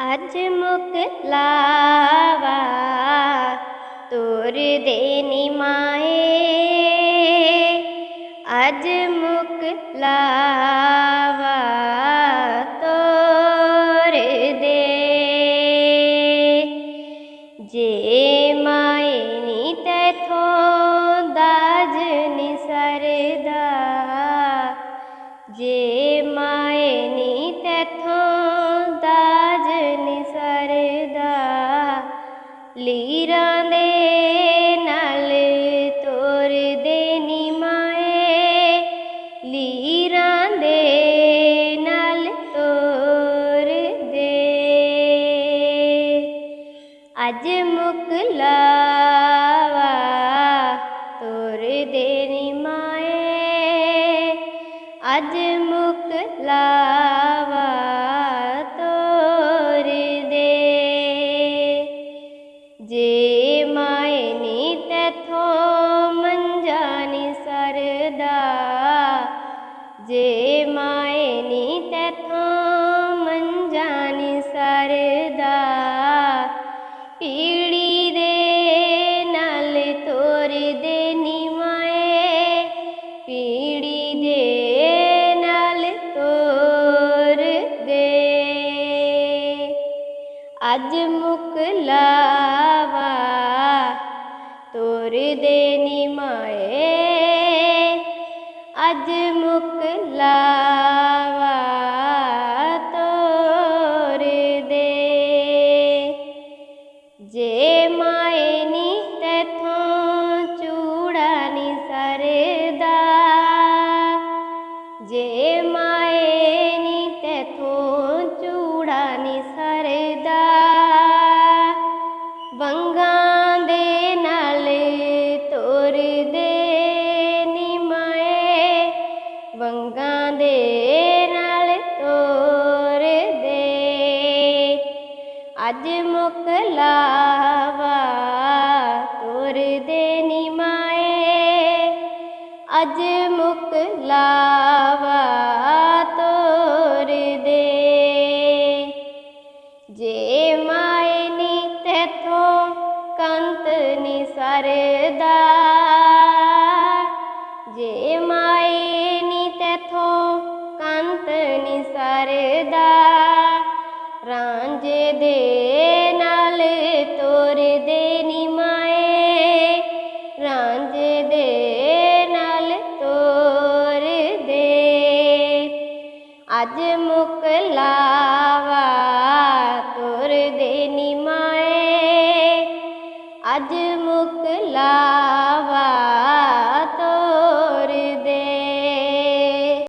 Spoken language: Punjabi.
ਅੱਜ ਮੁਕ ਲਾਵਾ, ਤੋਰ ਦੇ ਨਿਮਾਏ ਅੱਜ ਮੁਕ ਲਾਵਾ, ਤੋਰ ਦੇ। ਜੇ ਮਾਏ ਨੀ ਤੈਥੋਂ ਦਾਜ ਨੀ ਸਰਦਾ, ਜੇ ਅੱਜ ਮੁਕ ਲਾਵਾ, ਤੋਰ ਦੇ ਨੀ ਮਾਏ। ਅੱਜ ਮੁਕ ਲਾਵਾ, ਤੋਰ ਦੇ। ਜੇ ਮਾਏ ਨੀ ਤੈਥੋਂ ਮੰਜਾ ਸਰਦਾ, ਜੇ ਮਾਏ ਪੀੜੀ ਦੇ ਨਾਲ ਤੋਰ ਦੇ। ਅੱਜ ਮੁਕ ਤੋਰ ਦੇ ਨੀ ਮਾਏ। ਅੱਜ ਮੁਕ ਤੋਰ ਦੇ। ਜੇ ਚੂੜਾ ਨੀ ਸਰਦਾ। ਵੰਗਾਂ ਦੇ ਨਾਲ ਤੋਰ ਦੇ ਨੀ ਮਾਏ। ਵੰਗਾਂ ਦੇ ਨਾਲ ਤੋਰ ਦੇ ਅੱਜ ਮੁਕ ਲਾਵਾ ਤੋਰ ਦੇ ਨੀ ਮਾਏ। ਅੱਜ ਮੁਕ ਲਾਵਾ ਨੀ ਸਰਦਾ ਜੇ ਮਾਏ ਨੀ ਤੈਥੋਂ ਕੰਤ ਨੀ ਸਰਦਾ, ਰਾਂਝੇ ਦੇ ਨਾਲ ਤੋਰ ਦੇ ਨੀ ਮਾਏ। ਰਾਂਝੇ ਦੇ ਨਾਲ ਤੋਰ ਦੇ ਅੱਜ ਮੁਕ ਮਾਏ ਅੱਜ ਮੁਕ ਲਾਵਾ